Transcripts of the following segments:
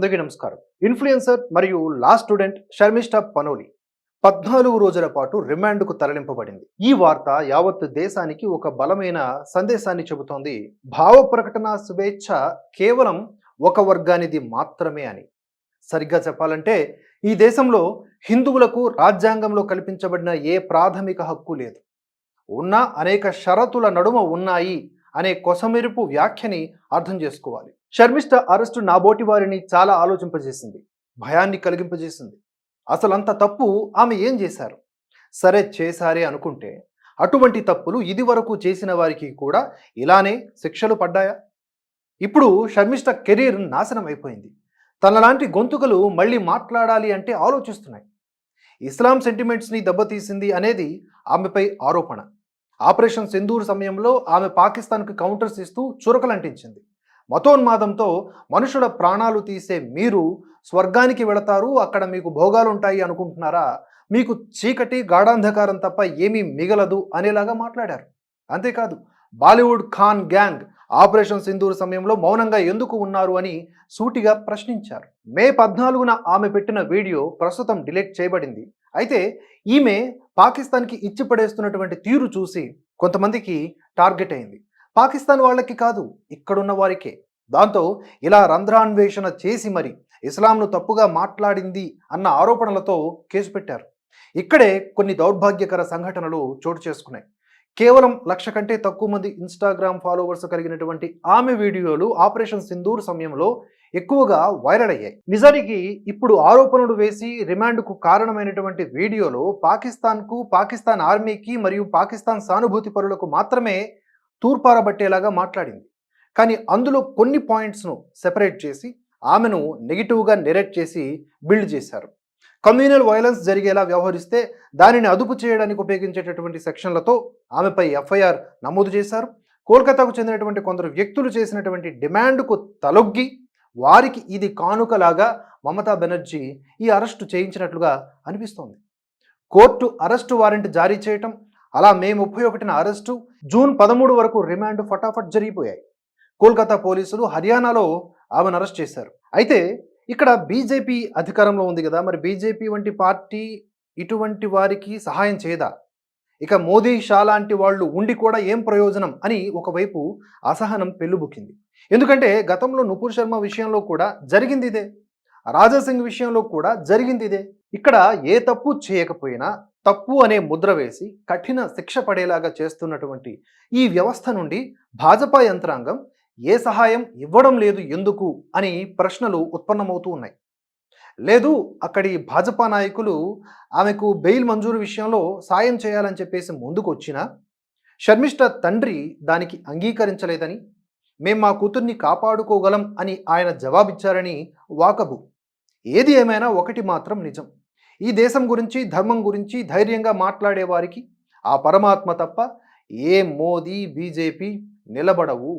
అందరికీ నమస్కారం. ఇన్ఫ్లుయెన్సర్ మరియు లా స్టూడెంట్ షర్మిష్ఠ పనోలి పద్నాలుగు రోజుల పాటు రిమాండ్కు తరలింపబడింది. ఈ వార్త యావత్ దేశానికి ఒక బలమైన సందేశాన్ని చెబుతోంది. భావ ప్రకటన స్వేచ్ఛ కేవలం ఒక వర్గానిది మాత్రమే అని. సరిగ్గా చెప్పాలంటే ఈ దేశంలో హిందువులకు రాజ్యాంగంలో కల్పించబడిన ఏ ప్రాథమిక హక్కు లేదు. ఉన్న అనేక షరతుల నడుమ ఉన్నాయి అనే కొసమెరుపు వ్యాఖ్యని అర్థం చేసుకోవాలి. షర్మిష్ట అరెస్టు నాబోటి వారిని చాలా ఆలోచింపజేసింది భయాన్ని కలిగింపజేసింది. అసలు అంత తప్పు ఆమె ఏం చేశారు? సరే చేశారే అనుకుంటే అటువంటి తప్పులు ఇది వరకు చేసిన వారికి కూడా ఇలానే శిక్షలు పడ్డాయా? ఇప్పుడు షర్మిష్ట కెరీర్ నాశనం అయిపోయింది. తనలాంటి గొంతుకలు మళ్ళీ మాట్లాడాలి అంటే ఆలోచిస్తున్నాయి. ఇస్లాం సెంటిమెంట్స్ని దెబ్బతీసింది అనేది ఆమెపై ఆరోపణ. ఆపరేషన్ సింధూర్ సమయంలో ఆమె పాకిస్తాన్కు కౌంటర్స్ ఇస్తూ చురకలంటించింది. మతోన్మాదంతో మనుషుల ప్రాణాలు తీసే మీరు స్వర్గానికి వెళతారు అక్కడ మీకు భోగాలు ఉంటాయి అనుకుంటున్నారా? మీకు చీకటి గాఢాంధకారం తప్ప ఏమీ మిగలదు అనేలాగా మాట్లాడారు. అంతేకాదు బాలీవుడ్ ఖాన్ గ్యాంగ్ ఆపరేషన్ సింధూర్ సమయంలో మౌనంగా ఎందుకు ఉన్నారు అని సూటిగా ప్రశ్నించారు. మే పద్నాలుగున ఆమె పెట్టిన వీడియో ప్రస్తుతం డిలీట్ చేయబడింది. అయితే ఈమె పాకిస్తాన్కి ఇచ్చి పడేస్తున్నటువంటి తీరు చూసి కొంతమందికి టార్గెట్ అయింది. పాకిస్తాన్ వాళ్ళకి కాదు ఇక్కడున్న వారికే. దాంతో ఇలా రంధ్రాన్వేషణ చేసి మరి ఇస్లాంను తప్పుగా మాట్లాడింది అన్న ఆరోపణలతో కేసు పెట్టారు. ఇక్కడే కొన్ని దౌర్భాగ్యకర సంఘటనలు చోటు చేసుకున్నాయి. కేవలం లక్ష కంటే తక్కువ మంది ఇన్స్టాగ్రామ్ ఫాలోవర్స్ కలిగినటువంటి ఆమె వీడియోలు ఆపరేషన్ సింధూర్ సమయంలో ఎక్కువగా వైరల్ అయ్యాయి. నిజానికి ఇప్పుడు ఆరోపణలు వేసి రిమాండ్కు కారణమైనటువంటి వీడియోలో పాకిస్తాన్కు పాకిస్తాన్ ఆర్మీకి మరియు పాకిస్తాన్ సానుభూతి పరులకు మాత్రమే తూర్పారబట్టేలాగా మాట్లాడింది. కానీ అందులో కొన్ని పాయింట్స్ను సెపరేట్ చేసి ఆమెను నెగిటివ్గా నెరేట్ చేసి బిల్డ్ చేశారు. కమ్యూనల్ వైలెన్స్ జరిగేలా వ్యవహరిస్తే దానిని అదుపు చేయడానికి ఉపయోగించేటటువంటి సెక్షన్లతో ఆమెపై ఎఫ్ఐఆర్ నమోదు చేశారు. కోల్కతాకు చెందినటువంటి కొందరు వ్యక్తులు చేసినటువంటి డిమాండ్కు తలొగ్గి వారికి ఇది కానుకలాగా మమతా బెనర్జీ ఈ అరెస్టు చేయించినట్లుగా అనిపిస్తోంది. కోర్టు అరెస్టు వారెంట్ జారీ చేయటం అలా మే ముప్పై ఒకటిన అరెస్టు జూన్ పదమూడు వరకు రిమాండ్ ఫటాఫట్ జరిగిపోయాయి. కోల్కతా పోలీసులు హర్యానాలో ఆమెను అరెస్ట్ చేశారు. అయితే ఇక్కడ బీజేపీ అధికారంలో ఉంది కదా మరి బీజేపీ వంటి పార్టీ ఇటువంటి వారికి సహాయం చేయదా? ఇక మోదీ షా లాంటి వాళ్ళు ఉండి కూడా ఏం ప్రయోజనం అని ఒకవైపు అసహనం పెళ్ళుబుకింది. ఎందుకంటే గతంలో నుపూర్ శర్మ విషయంలో కూడా జరిగింది ఇదే. రాజాసింగ్ విషయంలో కూడా జరిగింది ఇదే. ఇక్కడ ఏ తప్పు చేయకపోయినా తప్పు అనే ముద్ర వేసి కఠిన శిక్ష పడేలాగా చేస్తున్నటువంటి ఈ వ్యవస్థ నుండి భాజపా యంత్రాంగం ఏ సహాయం ఇవ్వడం లేదు ఎందుకు అని ప్రశ్నలు ఉత్పన్నమవుతూ ఉన్నాయి. లేదు అక్కడి భాజపా నాయకులు ఆమెకు బెయిల్ మంజూరు విషయంలో సాయం చేయాలని చెప్పేసి ముందుకు వచ్చినా షర్మిష్ట తండ్రి దానికి అంగీకరించలేదని మేం మా కూతుర్ని కాపాడుకోగలం అని ఆయన జవాబిచ్చారని వాకబు. ఏది ఏమైనా ఒకటి మాత్రం నిజం. ఈ దేశం గురించి ధర్మం గురించి ధైర్యంగా మాట్లాడే వారికి ఆ పరమాత్మ తప్ప ఏ మోదీ బీజేపీ నిలబడవు.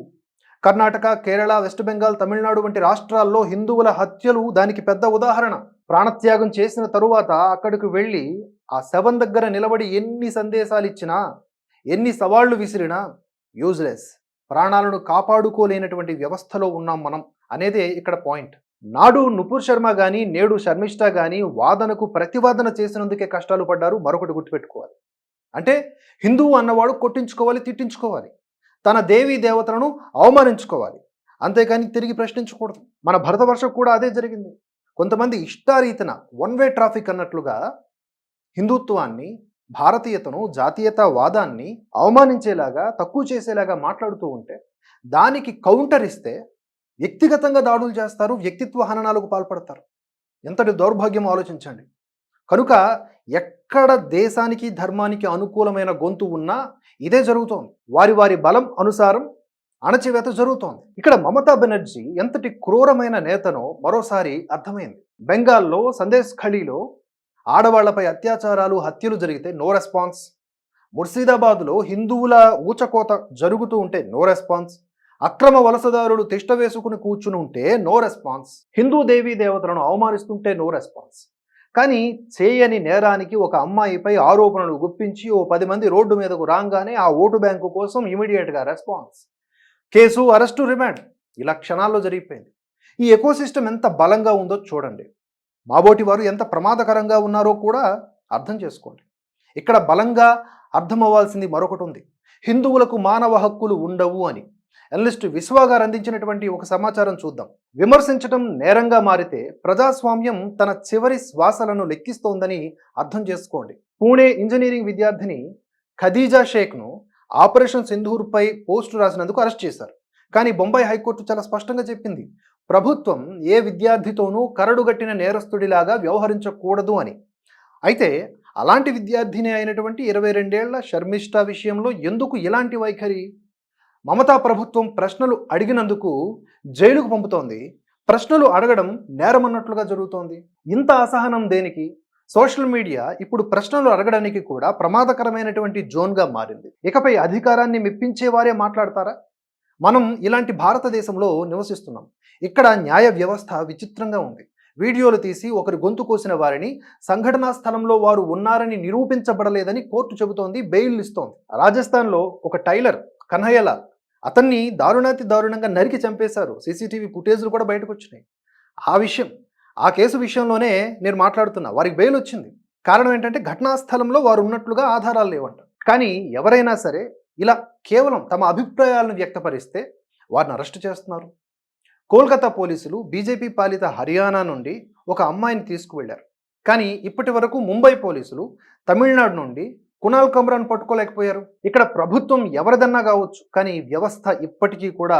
కర్ణాటక కేరళ వెస్ట్ బెంగాల్ తమిళనాడు వంటి రాష్ట్రాల్లో హిందువుల హత్యలు దానికి పెద్ద ఉదాహరణ. ప్రాణత్యాగం చేసిన తరువాత అక్కడికి వెళ్ళి ఆ శవం దగ్గర నిలబడి ఎన్ని సందేశాలు ఇచ్చినా ఎన్ని సవాళ్ళు విసిరినా యూజ్లెస్ ప్రాణాలను కాపాడుకోలేనటువంటి వ్యవస్థలో ఉన్నాం మనం అనేదే ఇక్కడ పాయింట్. నాడు నుపూర్ శర్మ కానీ నేడు శర్మిష్ఠ కానీ వాదనకు ప్రతివాదన చేసినందుకే కష్టాలు పడ్డారు మరొకటి గుర్తుపెట్టుకోవాలి. అంటే హిందువు అన్నవాడు కొట్టించుకోవాలి తిట్టించుకోవాలి. తన దేవీ దేవతలను అవమానించుకోవాలి. అంతేకాని తిరిగి ప్రశ్నించకూడదు. మన భరతవర్షకు కూడా అదే జరిగింది. కొంతమంది ఇష్టారీతన వన్ వే ట్రాఫిక్ అన్నట్లుగా హిందుత్వాన్ని భారతీయతను జాతీయతావాదాన్ని అవమానించేలాగా తక్కువ చేసేలాగా మాట్లాడుతూ ఉంటే దానికి కౌంటర్ ఇస్తే వ్యక్తిగతంగా దాడులు చేస్తారు వ్యక్తిత్వ హననాలకు పాల్పడతారు. ఎంతటి దౌర్భాగ్యం ఆలోచించండి. కనుక ఎక్కడ దేశానికి ధర్మానికి అనుకూలమైన గొంతు ఉన్నా ఇదే జరుగుతోంది. వారి వారి బలం అనుసారం అణచివేత జరుగుతోంది. ఇక్కడ మమతా బెనర్జీ ఎంతటి క్రూరమైన నేతనో మరోసారి అర్థమైంది. బెంగాల్లో సందేశ్ ఖళీలో ఆడవాళ్ళపై అత్యాచారాలు హత్యలు జరిగితే నో రెస్పాన్స్. ముర్షిదాబాద్లో హిందువుల ఊచకోత జరుగుతూ ఉంటే నో రెస్పాన్స్. అక్రమ వలసదారులు తిష్ట వేసుకుని కూర్చుని ఉంటే నో రెస్పాన్స్. హిందూ దేవీ దేవతలను అవమానిస్తుంటే నో రెస్పాన్స్. కానీ చేయని నేరానికి ఒక అమ్మాయిపై ఆరోపణలు గుప్పించి ఓ పది మంది రోడ్డు మీదకు రాగానే ఆ ఓటు బ్యాంకు కోసం ఇమీడియట్గా రెస్పాన్స్. Case arrest remand. ఇలా క్షణాల్లో జరిగిపోయింది. ఈ ఎకోసిస్టమ్ ఎంత బలంగా ఉందో చూడండి. మాబోటి వారు ఎంత ప్రమాదకరంగా ఉన్నారో కూడా అర్థం చేసుకోండి. ఇక్కడ బలంగా అర్థమవ్వాల్సింది మరొకటి ఉంది. హిందువులకు మానవ హక్కులు ఉండవు అని. అనలిస్ట్ విశ్వా గారు అందించినటువంటి ఒక సమాచారం చూద్దాం. విమర్శించడం నేరంగా మారితే ప్రజాస్వామ్యం తన చివరి శ్వాసలను లెక్కిస్తోందని అర్థం చేసుకోండి. పూణే ఇంజనీరింగ్ విద్యార్థిని ఖదీజా షేక్ను ఆపరేషన్ సింధూర్పై పోస్టు రాసినందుకు అరెస్ట్ చేశారు. కానీ బొంబాయి హైకోర్టు చాలా స్పష్టంగా చెప్పింది. ప్రభుత్వం ఏ విద్యార్థితోనూ కరడుగట్టిన నేరస్తుడిలాగా వ్యవహరించకూడదు అని. అయితే అలాంటి విద్యార్థిని అయినటువంటి ఇరవై రెండేళ్ళ షర్మిష్ట విషయంలో ఎందుకు ఇలాంటి వైఖరి? మమతా ప్రభుత్వం ప్రశ్నలు అడిగినందుకు జైలుకు పంపుతోంది. ప్రశ్నలు అడగడం నేరమన్నట్లుగా జరుగుతోంది. ఇంత అసహనం దేనికి? సోషల్ మీడియా ఇప్పుడు ప్రశ్నలు అడగడానికి కూడా ప్రమాదకరమైనటువంటి జోన్గా మారింది. ఇకపై అధికారాన్ని మెప్పించే వారే మాట్లాడతారా? మనం ఇలాంటి భారతదేశంలో నివసిస్తున్నాం. ఇక్కడ న్యాయ వ్యవస్థ విచిత్రంగా ఉంది. వీడియోలు తీసి ఒకరి గొంతు కోసిన వారిని సంఘటనా స్థలంలో వారు ఉన్నారని నిరూపించబడలేదని కోర్టు చెబుతోంది బెయిల్ ఇస్తోంది. రాజస్థాన్లో ఒక టైలర్ కన్హయ్యలాల్ అతన్ని దారుణాతి దారుణంగా నరికి చంపేశారు. సీసీటీవీ ఫుటేజ్లు కూడా బయటకు వచ్చినాయి ఆ విషయం ఆ కేసు విషయంలోనే నేను మాట్లాడుతున్నా. వారికి బెయిల్ వచ్చింది. కారణం ఏంటంటే ఘటనా స్థలంలో వారు ఉన్నట్లుగా ఆధారాలు లేవంట. కానీ ఎవరైనా సరే ఇలా కేవలం తమ అభిప్రాయాలను వ్యక్తపరిస్తే వారిని అరెస్ట్ చేస్తున్నారు. కోల్కతా పోలీసులు బీజేపీ పాలిత హర్యానా నుండి ఒక అమ్మాయిని తీసుకువెళ్ళారు కానీ ఇప్పటి వరకు ముంబై పోలీసులు తమిళనాడు నుండి కునాల్ కమ్రాన్ పట్టుకోలేకపోయారు. ఇక్కడ ప్రభుత్వం ఎవరిదన్నా కావచ్చు కానీ వ్యవస్థ ఇప్పటికీ కూడా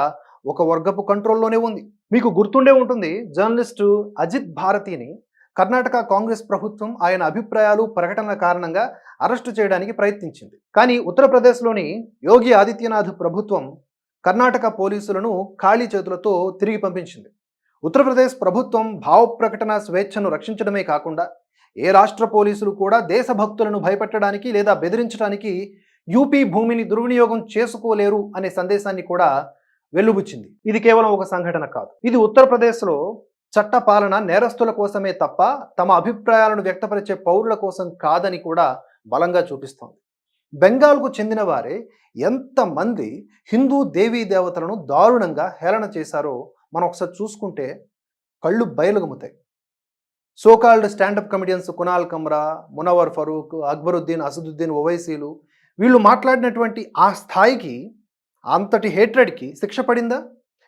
ఒక వర్గపు కంట్రోల్లోనే ఉంది. మీకు గుర్తుండే ఉంటుంది జర్నలిస్టు అజిత్ భారతిని కర్ణాటక కాంగ్రెస్ ప్రభుత్వం ఆయన అభిప్రాయాలు ప్రకటనల కారణంగా అరెస్టు చేయడానికి ప్రయత్నించింది. కానీ ఉత్తరప్రదేశ్లోని యోగి ఆదిత్యనాథ్ ప్రభుత్వం కర్ణాటక పోలీసులను ఖాళీ చేతులతో తిరిగి పంపించింది. ఉత్తరప్రదేశ్ ప్రభుత్వం భావప్రకటన స్వేచ్ఛను రక్షించడమే కాకుండా ఏ రాష్ట్ర పోలీసులు కూడా దేశభక్తులను భయపెట్టడానికి లేదా బెదిరించడానికి యూపీ భూమిని దుర్వినియోగం చేసుకోలేరు అనే సందేశాన్ని కూడా వెలుబుచ్చింది ఇది కేవలం ఒక సంఘటన కాదు. ఇది ఉత్తరప్రదేశ్లో చట్ట పాలన నేరస్తుల కోసమే తప్ప తమ అభిప్రాయాలను వ్యక్తపరిచే పౌరుల కోసం కాదని కూడా బలంగా చూపిస్తోంది. బెంగాల్కు చెందిన వారే ఎంతమంది హిందూ దేవీ దేవతలను దారుణంగా హేళన చేశారో మనం ఒకసారి చూసుకుంటే కళ్ళు బయలుగముతాయి. So called standup comedians Kunal Kamra Munawar Faruqui Akbaruddin Asaduddin ఓవైసీలు వీళ్ళు మాట్లాడినటువంటి ఆ స్థాయికి అంతటి హేట్రెడ్కి శిక్ష పడిందా?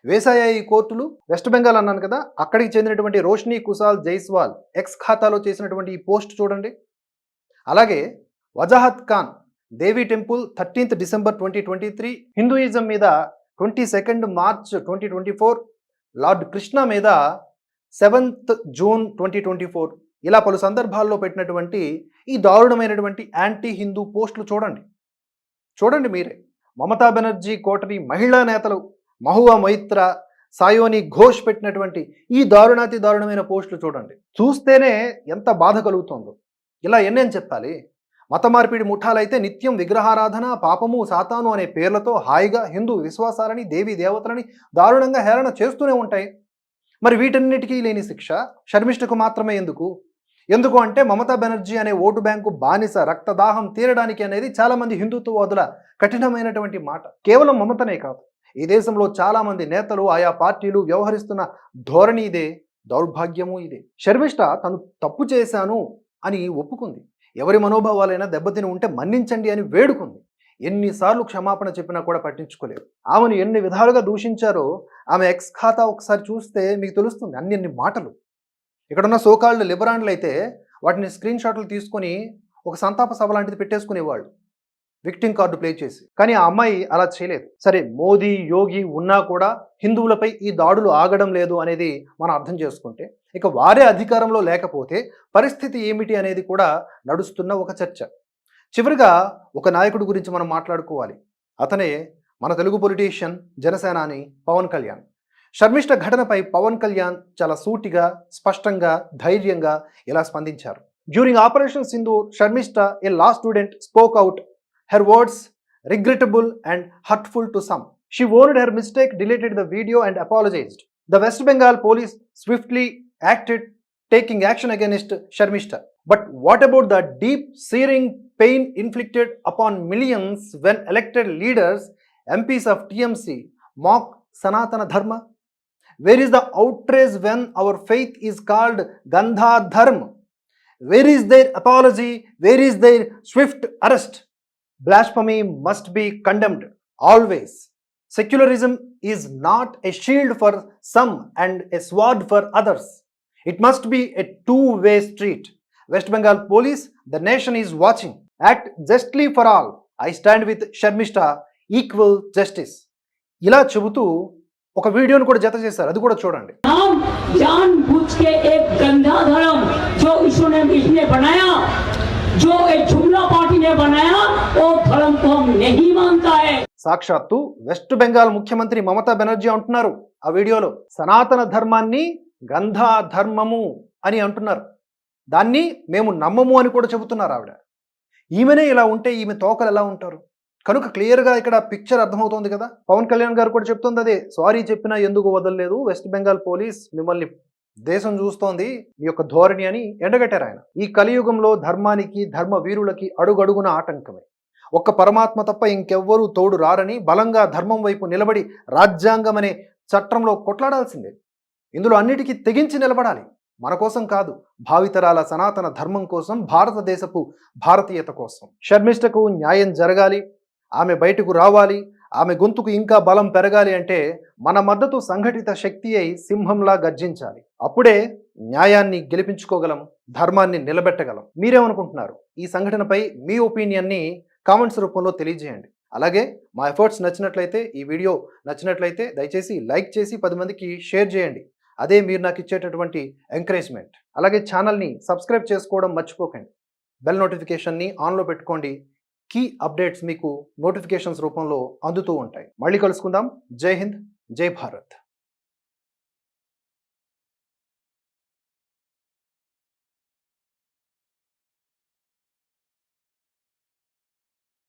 వేసాయా ఈ కోర్టులు వెస్ట్ బెంగాల్ అన్నాను కదా అక్కడికి చెందినటువంటి రోష్ని కుసాల్ జైస్వాల్ ఎక్స్ ఖాతాలో చేసినటువంటి ఈ పోస్ట్ చూడండి. అలాగే Wajahat Khan Devi temple thirteenth December twenty twenty three Hinduism మీద twenty second March twenty twenty four lord Krishna మీద seventh June twenty twenty four. ఇలా పలు సందర్భాల్లో పెట్టినటువంటి ఈ దారుణమైనటువంటి యాంటీ హిందూ పోస్టులు చూడండి. చూడండి మీరే. మమతా బెనర్జీ కోటరి మహిళా నేతలు మహువా మైత్ర సాయోని ఘోష్ పెట్టినటువంటి ఈ దారుణాతి దారుణమైన పోస్టులు చూడండి. చూస్తేనే ఎంత బాధ కలుగుతుందో. ఇలా ఎన్నేం చెప్పాలి? మత మార్పిడి ముఠాలైతే నిత్యం విగ్రహారాధన పాపము సాతాను అనే పేర్లతో హాయిగా హిందూ విశ్వాసాలని దేవీ దేవతలని దారుణంగా హేళన చేస్తూనే ఉంటాయి. మరి వీటన్నిటికీ లేని శిక్ష షర్మిష్ఠకు మాత్రమే ఎందుకు? ఎందుకు అంటే మమతా బెనర్జీ అనే ఓటు బ్యాంకు బానిస రక్తదాహం తీరడానికి అనేది చాలామంది హిందుత్వవాదుల కఠినమైనటువంటి మాట. కేవలం మమతనే కాదు. ఈ దేశంలో చాలామంది నేతలు ఆయా పార్టీలు వ్యవహరిస్తున్న ధోరణి ఇదే దౌర్భాగ్యము ఇదే. శర్మిష్ట తను తప్పు చేశాను అని ఒప్పుకుంది. ఎవరి మనోభావాలైనా దెబ్బతిని ఉంటే మన్నించండి అని వేడుకుంది. ఎన్నిసార్లు క్షమాపణ చెప్పినా కూడా పట్టించుకోలేదు. ఆమెను ఎన్ని విధాలుగా దూషించారో ఆమె ఎక్స్ ఖాతా ఒకసారి చూస్తే మీకు తెలుస్తుంది అన్ని అన్ని మాటలు. ఇక్కడున్న సోకాళ్ళు లిబరాన్లు అయితే వాటిని స్క్రీన్ షాట్లు తీసుకొని ఒక సంతాప సభ లాంటిది పెట్టేసుకునేవాళ్ళు. విక్టింగ్ కార్డు ప్లే చేసి. కానీ ఆ అమ్మాయి అలా చేయలేదు. సరే మోదీ యోగి ఉన్నా కూడా హిందువులపై ఈ దాడులు ఆగడం లేదు అనేది మనం అర్థం చేసుకుంటే ఇక వారే అధికారంలో లేకపోతే పరిస్థితి ఏమిటి అనేది కూడా నడుస్తున్న ఒక చర్చ. చివరిగా ఒక నాయకుడి గురించి మనం మాట్లాడుకోవాలి. అతనే మన తెలుగు పొలిటీషియన్ జనసేనాని పవన్ కళ్యాణ్. షర్మిష్ట ఘటనపై పవన్ కళ్యాణ్ చాలా సూటిగా స్పష్టంగా ధైర్యంగా ఇలా స్పందించారు. During operation Sindhu Sharmishta a law student spoke out her words regrettable and hurtful to some she owned her mistake deleted the video and apologized the West Bengal police swiftly acted taking action against Sharmishta. But what about the deep searing pain inflicted upon millions when elected leaders, MPs of TMC mock Sanatana Dharma? Where is the outrage when our faith is called Gandha Dharma? Where is their apology? Where is their swift arrest? Blasphemy must be condemned always. Secularism is not a shield for some and a sword for others. It must be a two way street. West Bengal police, the nation is watching. Act justly for all. I stand with Sharmishta equal justice ఇలా చెబుతూ ఒక వీడియోను కూడా జత చేశారు. అది కూడా చూడండి. సాక్షాత్తు వెస్ట్ బెంగాల్ ముఖ్యమంత్రి మమతా బెనర్జీ అంటున్నారు. ఆ వీడియోలో సనాతన ధర్మాన్ని గంధా ధర్మము అని అంటున్నారు. దాన్ని మేము నమ్మము అని కూడా చెబుతున్నారు ఆవిడ. ఈమెనే ఇలా ఉంటే ఈమె తోకలు ఎలా ఉంటారు? కనుక క్లియర్గా ఇక్కడ పిక్చర్ అర్థమవుతోంది కదా? పవన్ కళ్యాణ్ గారు కూడా చెప్తుంది అదే సారీ చెప్పినా ఎందుకు వదలలేదు? వెస్ట్ బెంగాల్ పోలీస్ మిమ్మల్ని దేశం చూస్తోంది మీ యొక్క ధోరణి అని ఎండగట్టారు ఆయన. ఈ కలియుగంలో ధర్మానికి ధర్మ వీరులకి అడుగడుగున ఆటంకమే. ఒక్క పరమాత్మ తప్ప ఇంకెవ్వరూ తోడు రారని బలంగా ధర్మం వైపు నిలబడి రాజ్యాంగం అనే చట్టంలో కొట్లాడాల్సిందే. ఇందులో అన్నిటికీ తెగించి నిలబడాలి. మన కోసం కాదు భావితరాల సనాతన ధర్మం కోసం భారతదేశపు భారతీయత కోసం. షర్మిష్టకు న్యాయం జరగాలి. ఆమె బయటకు రావాలి ఆమె గొంతుకు ఇంకా బలం పెరగాలి అంటే మన మద్దతు సంఘటిత శక్తి అయి సింహంలా గర్జించాలి. అప్పుడే న్యాయాన్ని గెలిపించుకోగలం ధర్మాన్ని నిలబెట్టగలం. మీరేమనుకుంటున్నారు? ఈ సంఘటనపై మీ ఒపీనియన్ని కామెంట్స్ రూపంలో తెలియజేయండి. అలాగే మా ఎఫర్ట్స్ నచ్చినట్లయితే ఈ వీడియో నచ్చినట్లయితే దయచేసి లైక్ చేసి పది మందికి షేర్ చేయండి. అదే మీరు నాకు ఇచ్చేటటువంటి ఎంకరేజ్మెంట్. అలాగే ఛానల్ని సబ్స్క్రైబ్ చేసుకోవడం మర్చిపోకండి. బెల్ నోటిఫికేషన్ని ఆన్లో పెట్టుకోండి. కీ అప్డేట్స్ మీకు నోటిఫికేషన్స్ రూపంలో అందుతూ ఉంటాయి. మళ్ళీ కలుసుకుందాం. జై హింద్ జై భారత్.